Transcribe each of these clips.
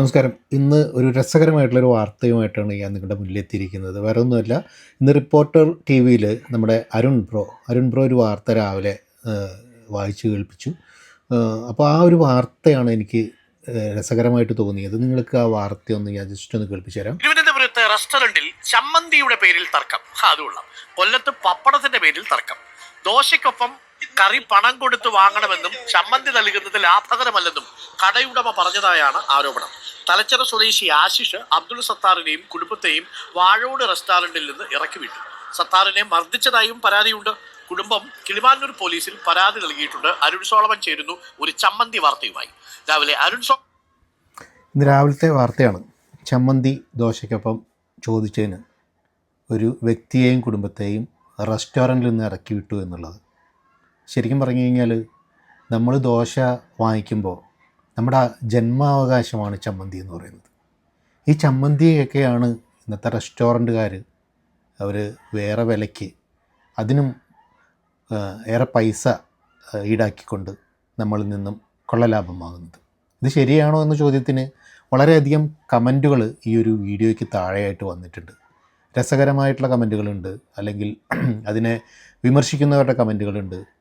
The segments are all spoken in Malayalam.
നമസ്കാരം. ഇന്ന് ഒരു രസകരമായിട്ടുള്ളൊരു വാർത്തയുമായിട്ടാണ് ഞാൻ നിങ്ങളുടെ മുന്നിലെത്തിയിരിക്കുന്നത്. വേറെ ഒന്നുമല്ല ഇന്ന് റിപ്പോർട്ടർ ടി വിയിൽ നമ്മുടെ അരുൺ ബ്രോ അരുൺ ബ്രോ ഒരു വാർത്ത രാവിലെ വായിച്ചു കേൾപ്പിച്ചു. അപ്പോൾ ആ ഒരു വാർത്തയാണ് എനിക്ക് രസകരമായിട്ട് തോന്നിയത്. നിങ്ങൾക്ക് ആ വാർത്തയൊന്ന് ഞാൻ ജസ്റ്റ് ഒന്ന് കേൾപ്പിച്ചു തരാം തിരുവനന്തപുരത്ത് റെസ്റ്റോറന്റിൽ ചമ്മന്തിയുടെ പേരിൽ തർക്കം. അതുകൊള്ള. കൊല്ലത്ത് പപ്പടത്തിന്റെ പേരിൽ തർക്കം. ദോശയ്ക്കൊപ്പം കറി പണം കൊടുത്ത് വാങ്ങണമെന്നും ചമ്മന്തി നൽകുന്നത് ലാഭകരമല്ലെന്നും കടയുടമ പറഞ്ഞതായാണ് ആരോപണം. തലച്ചറ സ്വദേശി ആശിഷ് അബ്ദുൾ സത്താറിനെയും കുടുംബത്തെയും വാഴോട് റെസ്റ്റോറന്റിൽ നിന്ന് ഇറക്കി വിട്ടു സത്താറിനെ മർദ്ദിച്ചതായും പരാതിയുണ്ട്. കുടുംബം കിളിമാനൂർ പോലീസിൽ പരാതി നൽകിയിട്ടുണ്ട്. അരുൺ സോളമൻ ചേരുന്നു ഒരു ചമ്മന്തി വാർത്തയുമായി. രാവിലെ അരുൺ സോ ഇന്ന് രാവിലത്തെ വാർത്തയാണ്. ചമ്മന്തി ദോശയ്ക്കൊപ്പം ചോദിച്ചതിന് ഒരു വ്യക്തിയെയും കുടുംബത്തെയും റെസ്റ്റോറന്റിൽ നിന്ന് ഇറക്കി വിട്ടു എന്നുള്ളത്. ശരിക്കും പറഞ്ഞു കഴിഞ്ഞാൽ നമ്മൾ ദോശ വാങ്ങിക്കുമ്പോൾ നമ്മുടെ ജന്മാവകാശമാണ് ചമ്മന്തി എന്ന് പറയുന്നത്. ഈ ചമ്മന്തിയൊക്കെയാണ് ഇന്നത്തെ റെസ്റ്റോറന്റുകാർ അവർ വേറെ വിലയ്ക്ക് അതിനും ഏറെ പൈസ ഈടാക്കിക്കൊണ്ട് നമ്മളിൽ നിന്നും കൊള്ളലാഭമാകുന്നത്. ഇത് ശരിയാണോ എന്ന ചോദ്യത്തിന് വളരെയധികം കമന്റുകൾ ഈ ഒരു വീഡിയോയ്ക്ക് താഴെയായിട്ട് വന്നിട്ടുണ്ട്. രസകരമായിട്ടുള്ള കമന്റുകളുണ്ട് അല്ലെങ്കിൽ അതിനെ വിമർശിക്കുന്നവരുടെ കമന്റുകളുണ്ട്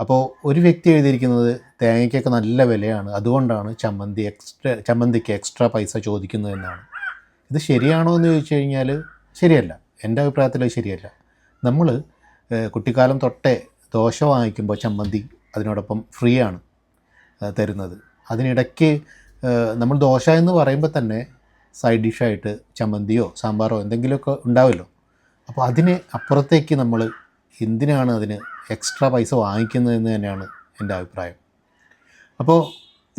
അപ്പോൾ ഒരു വ്യക്തി എഴുതിയിരിക്കുന്നത് തേങ്ങയ്ക്കൊക്കെ നല്ല വിലയാണ്. അതുകൊണ്ടാണ് ചമ്മന്തി എക്സ്ട്രാ ചമ്മന്തിക്ക് എക്സ്ട്രാ പൈസ ചോദിക്കുന്നതെന്നാണ് ഇത് ശരിയാണോ എന്ന് ചോദിച്ചു കഴിഞ്ഞാൽ ശരിയല്ല. എന്റെ അഭിപ്രായത്തിൽ ശരിയല്ല. നമ്മൾ കുട്ടിക്കാലം തൊട്ടേ ദോശ വാങ്ങിക്കുമ്പോൾ ചമ്മന്തി അതിനോടൊപ്പം ഫ്രീ ആണ് തരുന്നത്. അതിനിടയ്ക്ക് നമ്മൾ ദോശ എന്ന് പറയുമ്പോൾ തന്നെ സൈഡ് ഡിഷായിട്ട് ചമ്മന്തിയോ സാമ്പാറോ എന്തെങ്കിലുമൊക്കെ ഉണ്ടാവുമല്ലോ അപ്പോൾ അതിന് അപ്പുറത്തേക്ക് നമ്മൾ എന്തിനാണ് അതിന് എക്സ്ട്രാ പൈസ വാങ്ങിക്കുന്നതെന്ന് തന്നെയാണ് എന്റെ അഭിപ്രായം. അപ്പോൾ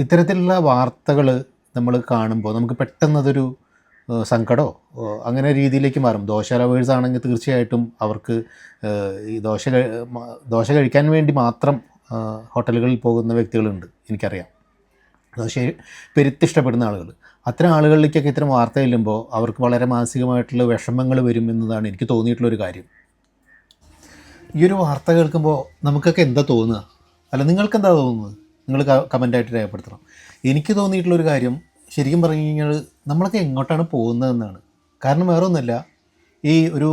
ഇത്തരത്തിലുള്ള വാർത്തകൾ നമ്മൾ കാണുമ്പോൾ നമുക്ക് പെട്ടെന്നതൊരു സങ്കടമോ അങ്ങനെ രീതിയിലേക്ക് മാറും. ദോശ ലവേഴ്സ് ആണെങ്കിൽ തീർച്ചയായിട്ടും അവർക്ക് ഈ ദോശ ദോശ കഴിക്കാൻ വേണ്ടി മാത്രം ഹോട്ടലുകളിൽ പോകുന്ന വ്യക്തികളുണ്ട് എനിക്കറിയാം. ദോശ പെരുത്തിഷ്ടപ്പെടുന്ന ആളുകൾ. അത്തരം ആളുകളിലേക്കൊക്കെ ഇത്തരം വാർത്ത ചെല്ലുമ്പോൾ അവർക്ക് വളരെ മാനസികമായിട്ടുള്ള വിഷമങ്ങൾ വരുമെന്നതാണ് എനിക്ക് തോന്നിയിട്ടുള്ളൊരു കാര്യം. ഈ ഒരു വാർത്ത കേൾക്കുമ്പോൾ നമുക്കൊക്കെ എന്താ തോന്നുക? അല്ല നിങ്ങൾക്ക് എന്താ തോന്നുന്നത്? നിങ്ങൾ കമന്റായിട്ട് രേഖപ്പെടുത്തണം. എനിക്ക് തോന്നിയിട്ടുള്ളൊരു കാര്യം ശരിക്കും പറഞ്ഞു കഴിഞ്ഞാൽ നമ്മളൊക്കെ എങ്ങോട്ടാണ് പോകുന്നതെന്നാണ്. കാരണം വേറെ ഒന്നുമല്ല ഈ ഒരു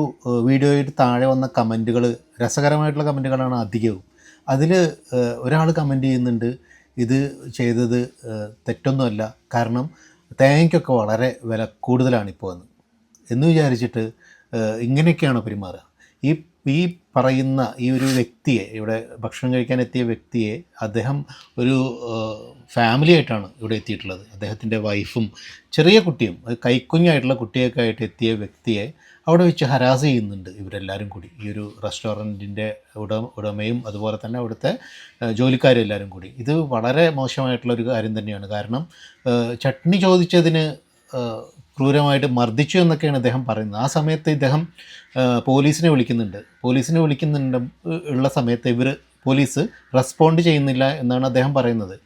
വീഡിയോയുടെ താഴെ വന്ന കമന്റുകൾ രസകരമായിട്ടുള്ള കമന്റുകളാണ് അധികവും. അതിൽ ഒരാൾ കമന്റ് ചെയ്യുന്നുണ്ട് ഇത് ചെയ്തത് തെറ്റൊന്നുമല്ല. കാരണം തേങ്ങയ്ക്കൊക്കെ വളരെ വില കൂടുതലാണ് ഇപ്പോൾ എന്ന്. എന്ന് വിചാരിച്ചിട്ട് ഇങ്ങനെയൊക്കെയാണോ പെരുമാറുക? ഈ ഈ പറയുന്ന ഈ ഒരു വ്യക്തിയെ ഇവിടെ ഭക്ഷണം കഴിക്കാൻ എത്തിയ വ്യക്തിയെ അദ്ദേഹം ഒരു ഫാമിലി ആയിട്ടാണ് ഇവിടെ എത്തിയിട്ടുള്ളത്. അദ്ദേഹത്തിന്റെ വൈഫും ചെറിയ കുട്ടിയും കൈക്കുഞ്ഞായിട്ടുള്ള കുട്ടിയൊക്കെ ആയിട്ട് എത്തിയ വ്യക്തിയെ അവിടെ വെച്ച് ഹരാസ് ചെയ്യുന്നുണ്ട് ഇവരെല്ലാവരും കൂടി. ഈ ഒരു റെസ്റ്റോറന്റിന്റെ ഉടമ ഉടമയും അതുപോലെ തന്നെ അവിടുത്തെ ജോലിക്കാരും എല്ലാവരും കൂടി. ഇത് വളരെ മോശമായിട്ടുള്ള ഒരു കാര്യം തന്നെയാണ്. കാരണം ചട്നി ചോദിച്ചതിന് ക്രൂരമായിട്ട് മർദ്ദിച്ചു എന്നൊക്കെയാണ് അദ്ദേഹം പറയുന്നത്. ആ സമയത്ത് ഇദ്ദേഹം പോലീസിനെ വിളിക്കുന്നുണ്ട്. പോലീസിനെ വിളിക്കുന്നുണ്ട് ഉള്ള സമയത്ത് ഇവർ പോലീസ് റെസ്പോണ്ട് ചെയ്യുന്നില്ല എന്നാണ് അദ്ദേഹം പറയുന്നത്.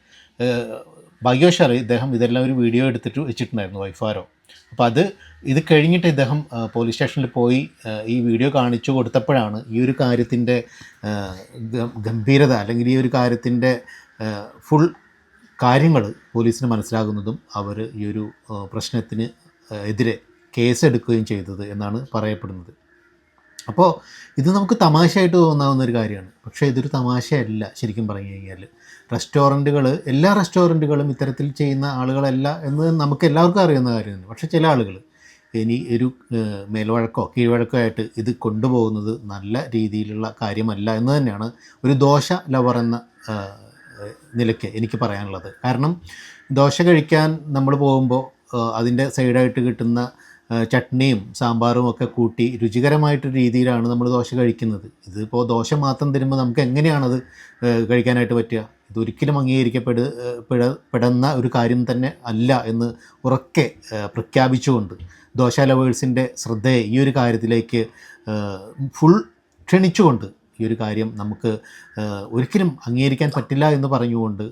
ഭാഗ്യവശാറി ഇദ്ദേഹം ഇതെല്ലാം ഒരു വീഡിയോ എടുത്തിട്ട് വെച്ചിട്ടുണ്ടായിരുന്നു വൈഫാരോ. അപ്പോൾ അത് ഇത് കഴിഞ്ഞിട്ട് ഇദ്ദേഹം പോലീസ് സ്റ്റേഷനിൽ പോയി ഈ വീഡിയോ കാണിച്ചു കൊടുത്തപ്പോഴാണ് ഈ ഒരു കാര്യത്തിന്റെ ഗംഭീരത അല്ലെങ്കിൽ ഈ ഒരു കാര്യത്തിന്റെ ഫുൾ കാര്യങ്ങൾ പോലീസിന് മനസ്സിലാകുന്നതും അവർ ഈ ഒരു പ്രശ്നത്തിന് എതിരെ കേസെടുക്കുകയും ചെയ്തത് എന്നാണ് പറയപ്പെടുന്നത്. അപ്പോൾ ഇത് നമുക്ക് തമാശയായിട്ട് തോന്നാവുന്ന ഒരു കാര്യമാണ്. പക്ഷേ ഇതൊരു തമാശയല്ല ശരിക്കും പറഞ്ഞു കഴിഞ്ഞാൽ. റെസ്റ്റോറന്റുകൾ എല്ലാ റെസ്റ്റോറന്റുകളും ഇത്തരത്തിൽ ചെയ്യുന്ന ആളുകളല്ല എന്ന് നമുക്ക് എല്ലാവർക്കും അറിയുന്ന കാര്യമാണ്. പക്ഷേ ചില ആളുകൾ ഇനി ഒരു മേൽവഴക്കോ കീഴ്വഴക്കോ ആയിട്ട് ഇത് കൊണ്ടുപോകുന്നത് നല്ല രീതിയിലുള്ള കാര്യമല്ല എന്ന് തന്നെയാണ് ഒരു ദോശ ലവർ എന്ന നിലയ്ക്ക് എനിക്ക് പറയാനുള്ളത്. കാരണം ദോശ കഴിക്കാൻ നമ്മൾ പോകുമ്പോൾ അതിന്റെ സൈഡായിട്ട് കിട്ടുന്ന ചട്നിയും സാമ്പാറും ഒക്കെ കൂട്ടി രുചികരമായിട്ടൊരു രീതിയിലാണ് നമ്മൾ ദോശ കഴിക്കുന്നത്. ഇതിപ്പോൾ ദോശ മാത്രം തരുമ്പോൾ നമുക്ക് എങ്ങനെയാണത് കഴിക്കാനായിട്ട് പറ്റുക? ഇതൊരിക്കലും അംഗീകരിക്കപ്പെട് പെടുന്ന ഒരു കാര്യം തന്നെ അല്ല എന്ന് ഉറക്കെ പ്രഖ്യാപിച്ചുകൊണ്ട് ദോശ ലവേഴ്സിന്റെ ശ്രദ്ധയെ ഈ ഒരു കാര്യത്തിലേക്ക് ഫുൾ ക്ഷണിച്ചുകൊണ്ട് ഈ ഒരു കാര്യം നമുക്ക് ഒരിക്കലും അംഗീകരിക്കാൻ പറ്റില്ല എന്ന് പറഞ്ഞുകൊണ്ട്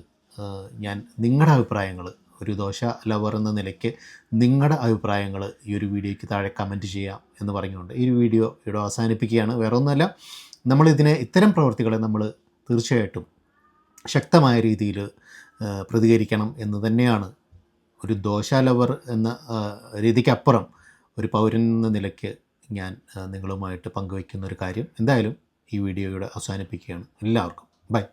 ഞാൻ നിങ്ങളുടെ അഭിപ്രായങ്ങൾ ഒരു ദോശ ലവർ എന്ന നിലയ്ക്ക് നിങ്ങളുടെ അഭിപ്രായങ്ങൾ ഈ ഒരു വീഡിയോയ്ക്ക് താഴെ കമന്റ് ചെയ്യാം എന്ന് പറഞ്ഞുകൊണ്ട് ഈ വീഡിയോ ഇവിടെ അവസാനിപ്പിക്കുകയാണ്. വേറെ ഒന്നുമല്ല നമ്മളിതിനെ ഇത്തരം പ്രവർത്തികളെ നമ്മൾ തീർച്ചയായിട്ടും ശക്തമായ രീതിയിൽ പ്രതികരിക്കണം എന്ന് തന്നെയാണ്. ഒരു ദോശ ലവർ എന്ന രീതിക്കപ്പുറം ഒരു പൗരൻ എന്ന നിലയ്ക്ക് ഞാൻ നിങ്ങളുമായിട്ട് പങ്കുവയ്ക്കുന്ന ഒരു കാര്യം എന്തായാലും ഈ വീഡിയോയുടെ അവസാനിപ്പിക്കുകയാണ്. എല്ലാവർക്കും. ബൈ.